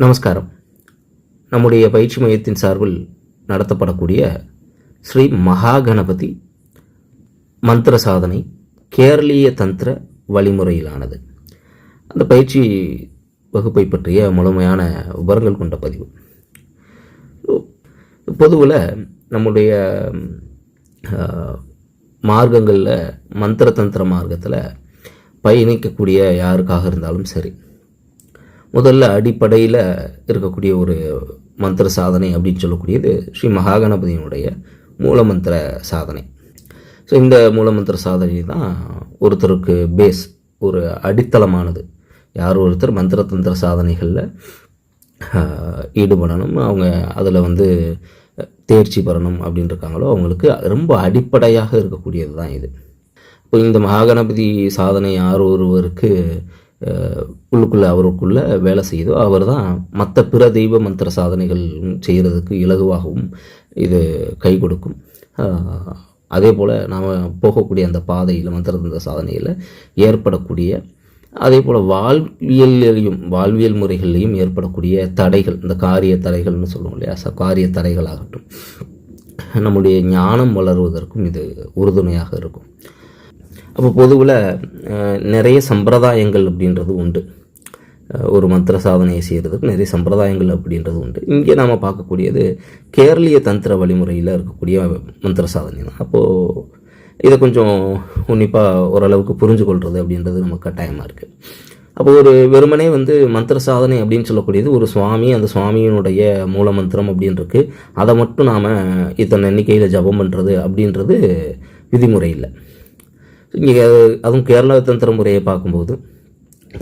நமஸ்காரம். நம்முடைய பயிற்சி மையத்தின் சார்பில் நடத்தப்படக்கூடிய ஸ்ரீ மகாகணபதி மந்திர சாதனை கேரளீய தந்திர வழிமுறையிலானது. அந்த பயிற்சி வகுப்பை பற்றிய முழுமையான விவரங்கள் கொண்ட பதிவு. பொதுவில் நம்முடைய மார்க்கங்களில் மந்திர தந்திர மார்க்கத்தில் பயணிக்கக்கூடிய யாருக்காக இருந்தாலும் சரி முதல்ல அடிப்படையில் இருக்கக்கூடிய ஒரு மந்திர சாதனை அப்படின்னு சொல்லக்கூடியது ஸ்ரீ மகாகணபதியினுடைய மூலமந்திர சாதனை. ஸோ இந்த மூலமந்திர சாதனை தான் ஒருத்தருக்கு பேஸ் ஒரு அடித்தளமானது. யார் ஒருத்தர் மந்திர தந்திர சாதனைகளில் ஈடுபடணும். அவங்க அதில் வந்து தேர்ச்சி பெறணும் அப்படின்னு இருக்காங்களோ அவங்களுக்கு ரொம்ப அடிப்படையாக இருக்கக்கூடியது தான் இது. இப்போ இந்த மகாகணபதி சாதனை யார் ஒருவருக்கு உள்ளுக்குள்ள அவருக்குள்ள வேலை செய்யுதோ அவர் தான் மற்ற பிற தெய்வ மந்திர சாதனைகள் செய்கிறதுக்கு இலகுவாகவும் இது கை கொடுக்கும். அதே போல் நாம் போகக்கூடிய அந்த பாதையில் மந்திரதந்திர சாதனையில் ஏற்படக்கூடிய அதே போல் வாழ்வியலையும் வாழ்வியல் முறைகள்லையும் ஏற்படக்கூடிய தடைகள் இந்த காரிய தடைகள்னு சொல்லுவோம் இல்லையா? ச காரிய தடைகளாகட்டும். நம்முடைய ஞானம் வளருவதற்கும் இது உறுதுணையாக இருக்கும். அப்போ பொதுவில் நிறைய சம்பிரதாயங்கள் அப்படின்றது உண்டு. ஒரு மந்திர சாதனையை செய்கிறதுக்கு நிறைய சம்பிரதாயங்கள் அப்படின்றது உண்டு. இங்கே நாம் பார்க்கக்கூடியது கேரளீய தந்திர வழிமுறையில் இருக்கக்கூடிய மந்திர சாதனை தான் அப்போது இதை கொஞ்சம் உன்னிப்பாக ஓரளவுக்கு புரிஞ்சு கொள்வது அப்படின்றது நமக்கு கட்டாயமாக இருக்குது அப்போ ஒரு வெறுமனே வந்து மந்திர சாதனை அப்படின்னு சொல்லக்கூடியது ஒரு சுவாமி அந்த சுவாமியினுடைய மூல மந்திரம் அப்படின்றது அதை மட்டும் நாம் இத்தனை எண்ணிக்கையில் ஜபம் பண்ணுறது அப்படின்றது விதிமுறை இல்லை. இங்கே அதுவும் கேரள தந்திர முறையை பார்க்கும்போது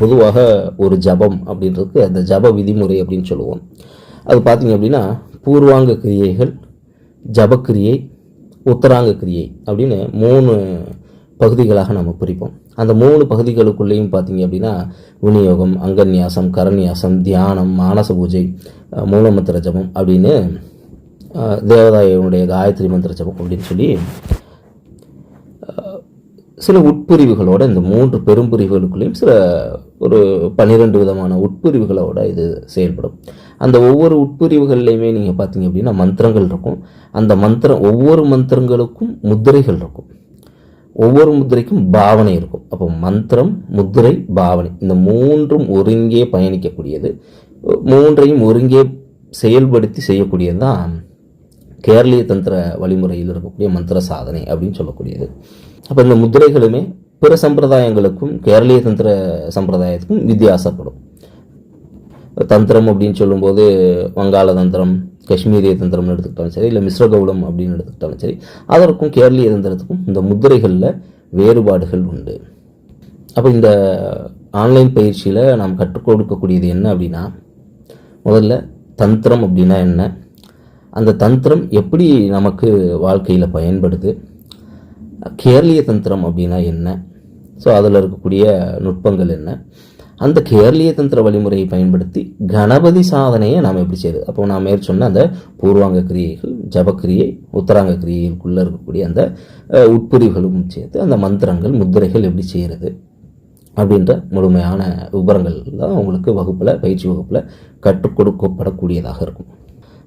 பொதுவாக ஒரு ஜபம் அப்படின்றது அந்த ஜப விதிமுறை அப்படின்னு சொல்லுவோம். அது பார்த்தீங்க அப்படின்னா பூர்வாங்க கிரியைகள் ஜபக்கிரியை உத்தராங்க கிரியை அப்படின்னு மூணு பகுதிகளாக நம்ம பிரிப்போம். அந்த மூணு பகுதிகளுக்குள்ளேயும் பார்த்திங்க அப்படின்னா விநியோகம் அங்கன்யாசம் கரநியாசம் தியானம் மானச பூஜை மூலமந்திர ஜபம் அப்படின்னு தேவதாயனுடைய காயத்ரி மந்திர ஜபம் அப்படின்னு சொல்லி சில உட்பிரிவுகளோட இந்த மூன்று பெரும்பிரிவுகளுக்குள்ளேயும் சில ஒரு பன்னிரெண்டு விதமான உட்பிரிவுகளோட இது செயல்படும். அந்த ஒவ்வொரு உட்பிரிவுகள்லையுமே நீங்கள் பார்த்தீங்க அப்படின்னா மந்திரங்கள் இருக்கும். அந்த மந்திரம் ஒவ்வொரு மந்திரங்களுக்கும் முத்திரைகள் இருக்கும். ஒவ்வொரு முத்திரைக்கும் பாவனை இருக்கும். அப்போ மந்திரம் முத்திரை பாவனை இந்த மூன்றும் ஒருங்கே பயணிக்கக்கூடியது. மூன்றையும் ஒருங்கே செயல்படுத்தி செய்யக்கூடியது தான் கேரளிய தந்திர வழிமுறையில் இருக்கக்கூடிய மந்திர சாதனை அப்படின்னு சொல்லக்கூடியது. அப்போ இந்த முத்திரைகளுமே பிற சம்பிரதாயங்களுக்கும் கேரளீய தந்திர சம்பிரதாயத்துக்கும் வித்தியாசப்படும். தந்திரம் அப்படின்னு சொல்லும்போது வங்காள தந்திரம் காஷ்மீரிய தந்திரம்னு எடுத்துக்கிட்டாலும் சரி இல்லை மிஸ்ரகௌடம் அப்படின்னு எடுத்துக்கிட்டாலும் சரி அதற்கும் கேரளீய தந்திரத்துக்கும் இந்த முத்திரைகளில் வேறுபாடுகள் உண்டு. அப்போ இந்த ஆன்லைன் பயிற்சியில் நாம் கற்றுக் கொடுக்கக்கூடியது என்ன அப்படின்னா முதல்ல தந்திரம் அப்படின்னா என்ன? அந்த தந்திரம் எப்படி நமக்கு வாழ்க்கையில் பயன்படுது? கேரளிய தந்திரம் அப்படின்னா என்ன? ஸோ அதில் இருக்கக்கூடிய நுட்பங்கள் என்ன? அந்த கேரளிய தந்திர வழிமுறையை பயன்படுத்தி கணபதி சாதனையை நாம் எப்படி செய்யுது அப்போ நான் மேற் சொன்ன அந்த பூர்வாங்க கிரியைகள் ஜபக்கிரியை உத்தராங்க கிரியைகளுக்குள்ளே இருக்கக்கூடிய அந்த உட்பிரிவுகளும் சேர்த்து அந்த மந்திரங்கள் முத்திரைகள் எப்படி செய்கிறது அப்படின்ற முழுமையான விவரங்கள் தான் உங்களுக்கு வகுப்பில் பயிற்சி வகுப்பில் கற்றுக் கொடுக்கப்படக்கூடியதாக இருக்கும்.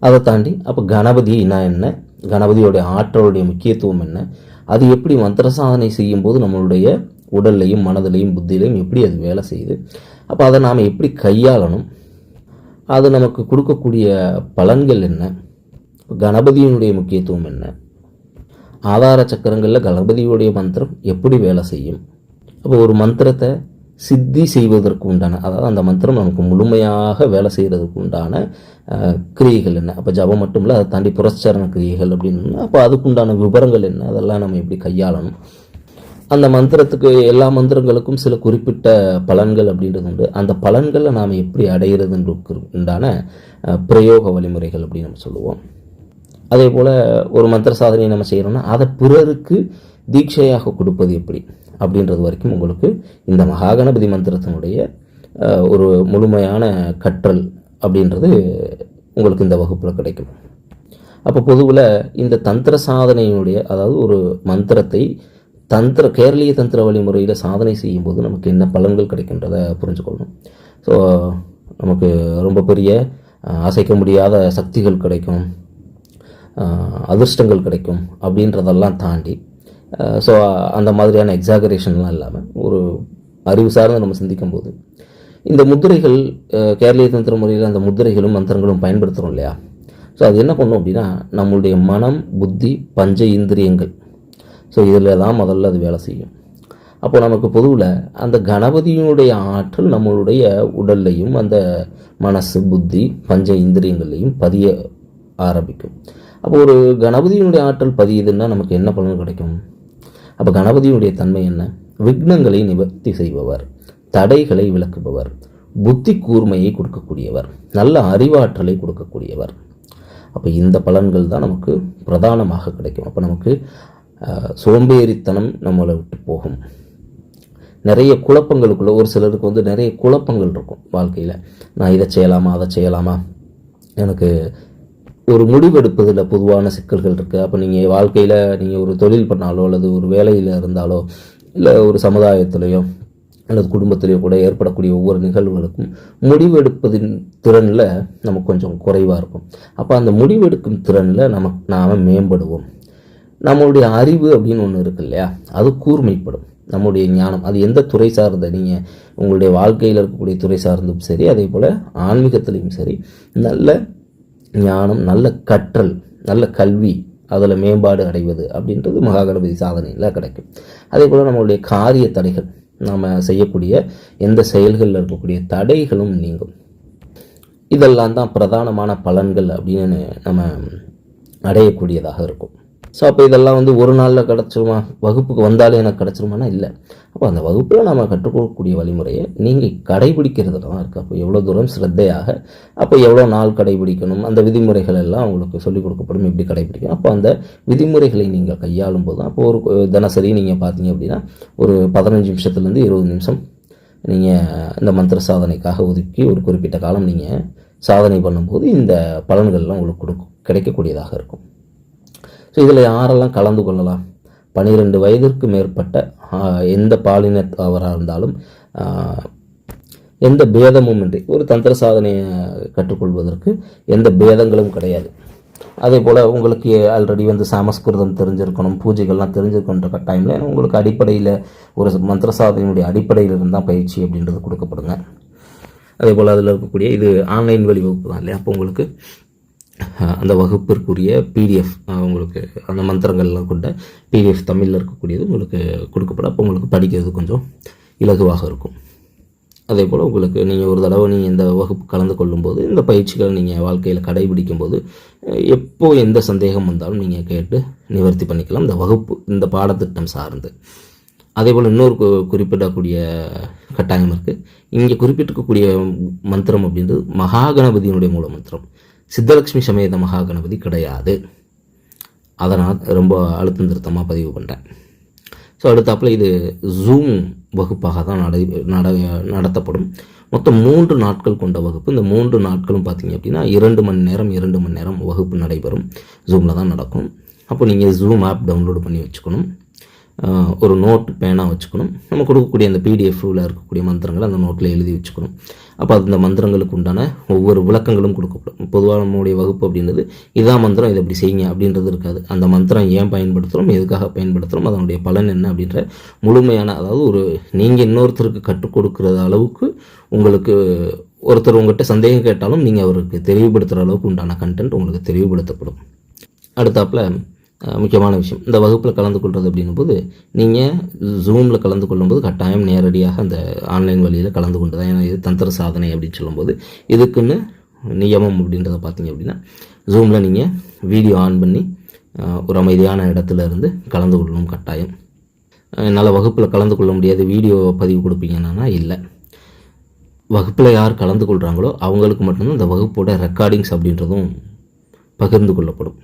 அதை தாண்டி அப்போ கணபதினா என்ன? கணபதியோடைய ஆற்றலுடைய முக்கியத்துவம் என்ன? அது எப்படி மந்திர சாதனை செய்யும்போது நம்மளுடைய உடல்லையும் மனதிலையும் புத்தியிலையும் எப்படி அது வேலை செய்யுது? அப்போ அதை நாம் எப்படி கையாளணும்? அது நமக்கு கொடுக்கக்கூடிய பலன்கள் என்ன? கணபதியினுடைய முக்கியத்துவம் என்ன? ஆதார சக்கரங்களில் கணபதியுடைய மந்திரம் எப்படி வேலை செய்யும்? அப்போ ஒரு மந்திரத்தை சித்தி செய்வதற்கு உண்டான அதாவது அந்த மந்திரம் நமக்கு முழுமையாக வேலை செய்கிறதுக்கு உண்டான கிரியைகள் என்ன? அப்போ ஜபம் மட்டும் இல்லை அதை தாண்டி புரஸ்சரண கிரியைகள் அப்படின்னு. அப்போ அதுக்குண்டான விவரங்கள் என்ன? அதெல்லாம் நம்ம எப்படி கையாளணும்? அந்த மந்திரத்துக்கு எல்லா மந்திரங்களுக்கும் சில குறிப்பிட்ட பலன்கள் அப்படின்றது உண்டு. அந்த பலன்களை நாம் எப்படி அடையிறதுன்றதுக்கு உண்டான பிரயோக வழிமுறைகள் அப்படின்னு நம்ம சொல்லுவோம். அதே போல் ஒரு மந்திர சாதனையை நம்ம செய்கிறோம்னா அதை பிறருக்கு தீட்சையாக கொடுப்பது எப்படி? அப்படின்றது வரைக்கும் உங்களுக்கு இந்த மகாகணபதி மந்திரத்தினுடைய ஒரு முழுமையான கற்றல் அப்படின்றது உங்களுக்கு இந்த வகுப்பில் கிடைக்கும். அப்போ பொதுவில் இந்த தந்திர சாதனையினுடைய அதாவது ஒரு மந்திரத்தை தந்திர கேரளிய தந்திர வழிமுறையில் சாதனை செய்யும்போது நமக்கு என்ன பலன்கள் கிடைக்கின்றத புரிஞ்சுக்கொள்ளணும். ஸோ நமக்கு ரொம்ப பெரிய அசைக்க முடியாத சக்திகள் கிடைக்கும். அதிர்ஷ்டங்கள் கிடைக்கும் அப்படின்றதெல்லாம் தாண்டி ஸோ அந்த மாதிரியான எக்ஸாகரேஷன்லாம் இல்லாமல் ஒரு அறிவு சார்ந்து நம்ம சிந்திக்கும் போது இந்த முத்திரைகள் கேரளிய தந்திர முறையில் அந்த முத்திரைகளும் மந்திரங்களும் பயன்படுத்துகிறோம் இல்லையா? ஸோ அது என்ன பண்ணும் அப்படின்னா நம்மளுடைய மனம் புத்தி பஞ்ச இந்திரியங்கள். ஸோ இதில் தான் முதல்ல அது வேலை செய்யும். அப்போ நமக்கு பொதுவில் அந்த கணபதியினுடைய ஆற்றல் நம்மளுடைய உடல்லையும் அந்த மனசு புத்தி பஞ்ச இந்திரியங்கள்லையும் பதிய ஆரம்பிக்கும். அப்போ ஒரு கணபதியினுடைய ஆற்றல் பதியுதுன்னா நமக்கு என்ன பலன் கிடைக்கும்? அப்போ கணபதியினுடைய தன்மை என்ன? விக்னங்களை நிவர்த்தி செய்பவர். தடைகளை விளக்குபவர் புத்தி கூர்மையை கொடுக்கக்கூடியவர் நல்ல அறிவாற்றலை கொடுக்கக்கூடியவர். அப்போ இந்த பலன்கள் தான் நமக்கு பிரதானமாக கிடைக்கும். அப்போ நமக்கு சோம்பேறித்தனம் நம்மளை விட்டு போகும். நிறைய குழப்பங்களுக்குள்ள ஒரு சிலருக்கு வந்து நிறைய குழப்பங்கள் இருக்கும் வாழ்க்கையில். நான் இதை செய்யலாமா அதை செய்யலாமா? எனக்கு ஒரு முடிவெடுப்பதில் பொதுவான சிக்கல்கள் இருக்குது அப்போ நீங்கள் வாழ்க்கையில் நீங்கள் ஒரு தொழில் பண்ணாலோ அல்லது ஒரு வேலையில் இருந்தாலோ இல்லை ஒரு சமுதாயத்திலையோ அல்லது குடும்பத்திலேயோ கூட ஏற்படக்கூடிய ஒவ்வொரு நிகழ்வுகளுக்கும் முடிவெடுப்பதின் திறனில் நமக்கு கொஞ்சம் குறைவாக இருக்கும். அப்போ அந்த முடிவெடுக்கும் திறனில் நமக்கு நாம் மேம்படுவோம். நம்மளுடைய அறிவு அப்படின்னு ஒன்று இருக்கு இல்லையா? அது கூர்மைப்படும். நம்முடைய ஞானம் அது எந்த துறை சார்ந்த நீங்கள் உங்களுடைய வாழ்க்கையில் இருக்கக்கூடிய துறை சார்ந்தும் சரி அதே போல் ஆன்மீகத்திலையும் சரி நல்ல ஞானம் நல்ல கற்றல் நல்ல கல்வி அதில் மேம்பாடு அடைவது அப்படின்றது மகாகணபதி சாதனையில் கிடைக்கும். அதே போல் நம்மளுடைய காரிய தடைகள் நாம் செய்யக்கூடிய எந்த செயல்களில் இருக்கக்கூடிய தடைகளும் நீங்கும். இதெல்லாம் தான் பிரதானமான பலன்கள் அப்படின்னு நம்ம அடையக்கூடியதாக இருக்கும். ஸோ அப்போ இதெல்லாம் வந்து ஒரு நாளில் கிடச்சிருமா? வகுப்புக்கு வந்தாலே எனக்கு கிடச்சிருமானா? இல்லை. அப்போ அந்த வகுப்பில் நம்ம கற்றுக்கொள்ளக்கூடிய வழிமுறையை நீங்கள் கடைபிடிக்கிறதுல தான் இருக்குது அப்போ எவ்வளோ தூரம் சிரத்தையாக அப்போ எவ்வளோ நாள் கடைபிடிக்கணும்? அந்த விதிமுறைகள் எல்லாம் உங்களுக்கு சொல்லிக் கொடுக்கப்படும். எப்படி கடைபிடிக்கணும்? அப்போ அந்த விதிமுறைகளை நீங்கள் கையாளும் போது அப்போ ஒரு தினசரி நீங்கள் பார்த்தீங்க அப்படின்னா ஒரு பதினஞ்சு நிமிஷத்துலேருந்து இருபது நிமிஷம் நீங்கள் இந்த மந்திர சாதனைக்காக ஒதுக்கி ஒரு குறிப்பிட்ட காலம் நீங்கள் சாதனை பண்ணும்போது இந்த பலன்கள்லாம் உங்களுக்கு கொடுக்கும் கிடைக்கக்கூடியதாக இருக்கும். ஸோ இதில் யாரெல்லாம் கலந்து கொள்ளலாம்? பனிரெண்டு வயதிற்கு மேற்பட்ட எந்த பாலினத்தவராக இருந்தாலும் எந்த பேதமும் இன்றி ஒரு தந்திர சாதனையை கற்றுக்கொள்வதற்கு எந்த பேதங்களும் கிடையாது. அதே போல் உங்களுக்கு ஆல்ரெடி வந்து சமஸ்கிருதம் தெரிஞ்சிருக்கணும் பூஜைகள்லாம் தெரிஞ்சிருக்கணுன்ற கட்டாயமில் உங்களுக்கு அடிப்படையில் ஒரு மந்திர சாதனையினுடைய அடிப்படையில் இருந்தால் பயிற்சி அப்படின்றது கொடுக்கப்படுங்க. அதே போல் அதில் இருக்கக்கூடிய இது ஆன்லைன் வழி வகுப்பு தான் இல்லையா? அப்போ உங்களுக்கு அந்த வகுப்பிற்குரிய பிடிஎஃப் உங்களுக்கு அந்த மந்திரங்கள்லாம் கொண்ட பிடிஎஃப் தமிழில் இருக்கக்கூடியது உங்களுக்கு கொடுக்கப்பட அப்போ உங்களுக்கு படிக்கிறது கொஞ்சம் இலகுவாக இருக்கும். அதே போல் உங்களுக்கு நீங்கள் ஒரு தடவை நீங்கள் இந்த வகுப்பு கலந்து கொள்ளும்போது இந்த பயிற்சிகளை நீங்கள் வாழ்க்கையில் கடைபிடிக்கும் போது எப்போ எந்த சந்தேகம் வந்தாலும் நீங்கள் கேட்டு நிவர்த்தி பண்ணிக்கலாம். இந்த வகுப்பு இந்த பாடத்திட்டம் சார்ந்து. அதே போல் இன்னொரு கு- குறிப்பிடக்கூடிய கட்டாயம் இருக்குது இங்கே குறிப்பிட்டிருக்கக்கூடிய மந்திரம் அப்படின்றது மகாகணபதியினுடைய மூல மந்திரம். சித்தலட்சுமி சமேத மகாகணபதி கிடையாது. அதனால் ரொம்ப அழுத்தம் திருத்தமாக பதிவு பண்ணுறேன் ஸோ அடுத்தாப்புல இது ஜூம் வகுப்பாக தான் நடை நட நடத்தப்படும். மொத்தம் மூன்று நாட்கள் கொண்ட வகுப்பு. இந்த மூன்று நாட்களும் பார்த்தீங்க அப்படின்னா இரண்டு மணி நேரம் இரண்டு மணி நேரம் வகுப்பு நடைபெறும். ஜூமில் தான் நடக்கும். அப்போ நீங்கள் ஜூம் ஆப் டவுன்லோட் பண்ணி வச்சுக்கணும். ஒரு நோட் பேனா வச்சுக்கணும். நம்ம கொடுக்கக்கூடிய அந்த பிடிஎஃப்ல இருக்கக்கூடிய மந்திரங்களை அந்த நோட்டில் எழுதி வச்சுக்கணும். அப்போ அந்த மந்திரங்களுக்கு உண்டான ஒவ்வொரு விளக்கங்களும் கொடுக்கப்படும். பொதுவாக நம்மளுடைய வகுப்பு அப்படின்றது இதான் மந்திரம் இதை இப்படி செய்யுங்க அப்படின்றது இருக்காது. அந்த மந்திரம் ஏன் பயன்படுத்துகிறோம் எதுக்காக பயன்படுத்துகிறோம் அதனுடைய பலன் என்ன அப்படின்ற முழுமையான அதாவது ஒரு நீங்கள் இன்னொருத்தருக்கு கற்றுக் கொடுக்குற அளவுக்கு உங்களுக்கு ஒருத்தர் உங்கள்கிட்ட சந்தேகம் கேட்டாலும் நீங்கள் அவருக்கு தெளிவுபடுத்துகிற அளவுக்கு உண்டான கண்டென்ட் உங்களுக்கு தெளிவுபடுத்தப்படும். அடுத்தாப்புல முக்கியமான விஷயம். இந்த வகுப்பில் கலந்து கொள்வது அப்படின்னும் போது நீங்கள் ஜூமில் கலந்து கொள்ளும்போது கட்டாயம் நேரடியாக அந்த ஆன்லைன் வழியில் கலந்து கொண்டு தான் ஏன்னா இது தந்திர சாதனை அப்படின்னு சொல்லும்போது இதுக்குன்னு நியமம் அப்படின்றத பார்த்தீங்க அப்படின்னா ஜூமில் நீங்கள் வீடியோ ஆன் பண்ணி ஒரு அமைதியான இடத்துல இருந்து கலந்து கொள்ளணும் கட்டாயம். என்னால் வகுப்பில் கலந்து கொள்ள முடியாது வீடியோ பதிவு கொடுப்பீங்கன்னா இல்லை. வகுப்பில் யார் கலந்து கொள்கிறாங்களோ அவங்களுக்கு மட்டும்தான் இந்த வகுப்போட ரெக்கார்டிங்ஸ் அப்படின்றதும் பகிர்ந்து கொள்ளப்படும்.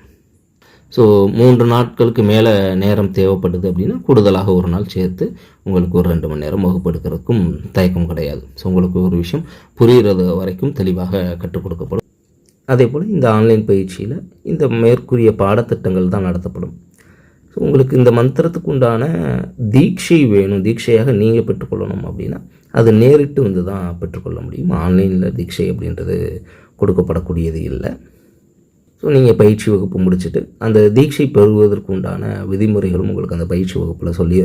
ஸோ மூன்று நாட்களுக்கு மேலே நேரம் தேவைப்படுது அப்படின்னா கூடுதலாக ஒரு நாள் சேர்த்து உங்களுக்கு ஒரு ரெண்டு மணி நேரம் வகுப்பெடுக்கிறதுக்கும் தயக்கம் கிடையாது. ஸோ உங்களுக்கு ஒரு விஷயம் புரிகிறது வரைக்கும் தெளிவாக கற்றுக் கொடுக்கப்படும். அதே போல் இந்த ஆன்லைன் பயிற்சியில் இந்த மேற்கூறிய பாடத்திட்டங்கள் தான் நடத்தப்படும். ஸோ உங்களுக்கு இந்த மந்திரத்துக்கு உண்டான தீட்சை வேணும். தீட்சையாக நீங்கள் பெற்றுக்கொள்ளணும் அப்படின்னா அது நேரிட்டு வந்து தான் பெற்றுக்கொள்ள முடியும். ஆன்லைனில் தீட்சை அப்படின்றது கொடுக்கப்படக்கூடியது இல்லை. நீங்கள் பயிற்சி வகுப்பு முடிச்சுட்டு அந்த தீட்சை பெறுவதற்கு உண்டான விதிமுறைகளும் உங்களுக்கு அந்த பயிற்சி வகுப்பில் சொல்லி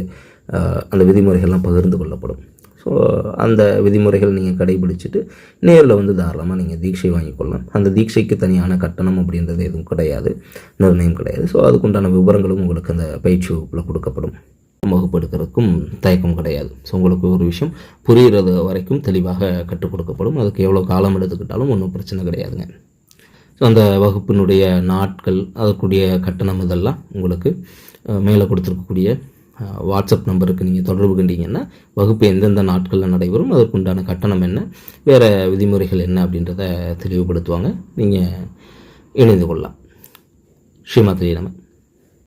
அந்த விதிமுறைகள்லாம் பகிர்ந்து கொள்ளப்படும். ஸோ அந்த விதிமுறைகள் நீங்கள் கடைபிடிச்சிட்டு நேரில் வந்து தாராளமாக நீங்கள் தீட்சை வாங்கிக்கொள்ளலாம் அந்த தீட்சைக்கு தனியான கட்டணம் அப்படின்றது எதுவும் கிடையாது நிர்ணயம் கிடையாது. ஸோ அதுக்குண்டான விவரங்களும் உங்களுக்கு அந்த பயிற்சி வகுப்பில் கொடுக்கப்படும். வகுப்பு எடுக்கிறதுக்கும் தயக்கம் கிடையாது. ஸோ உங்களுக்கு ஒரு விஷயம் புரிகிறது வரைக்கும் தெளிவாக கற்றுக் கொடுக்கப்படும். அதுக்கு எவ்வளோ காலம் எடுத்துக்கிட்டாலும் ஒன்றும் பிரச்சனை கிடையாதுங்க. ஸோ அந்த வகுப்பினுடைய நாட்கள் அதற்குரிய கட்டணம் இதெல்லாம் உங்களுக்கு மேலே கொடுத்துருக்கக்கூடிய வாட்ஸ்அப் நம்பருக்கு நீங்கள் தொடர்பு கண்டிங்கன்னா வகுப்பு எந்தெந்த நாட்களில் நடைபெறும் அதற்குண்டான கட்டணம் என்ன வேறு விதிமுறைகள் என்ன அப்படின்றத தெளிவுபடுத்துவாங்க. நீங்கள் இணைந்து கொள்ளலாம். ஸ்ரீமாத்ரி நம்ம